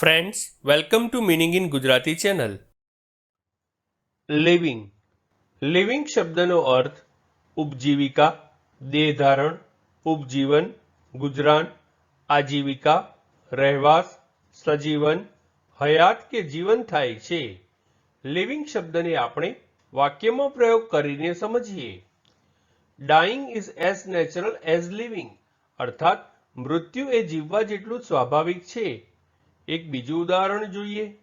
Friends welcome to meaning in Gujarati channel living living શબ્દનો અર્થ ઉપજીવિકા દેહધારણ ઉપજીવન, ગુજરાન, આજીવિકા, રહેવાસ, સજીવન, હયાત કે જીવન થાય છે. લિવિંગ શબ્દને આપણે વાક્યમાં પ્રયોગ કરીને સમજીએ. Dying is as natural as living અર્થાત, મૃત્યુ એ જીવવા જેટલું સ્વાભાવિક છે. એક બીજું ઉદાહરણ જોઈએ.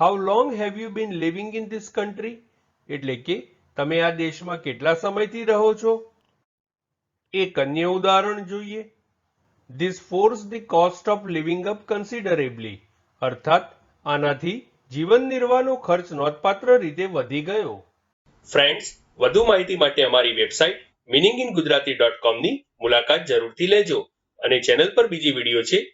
How long have you been living in this country એટલે કે તમે આ દેશમાં કેટલા સમયથી રહો છો? એક અન્ય ઉદાહરણ જોઈએ. This forces the cost of living up considerably અર્થાત, આનાથી જીવન નિર્વાહનો ખર્ચ નોંધપાત્ર રીતે વધી ગયો. ફ્રેન્ડ્સ વધુ માહિતી માટે અમારી website meaning in Gujarati dot કોમની મુલાકાત જરૂરથી લેજો અને ચેનલ પર બીજી વીડિયો છે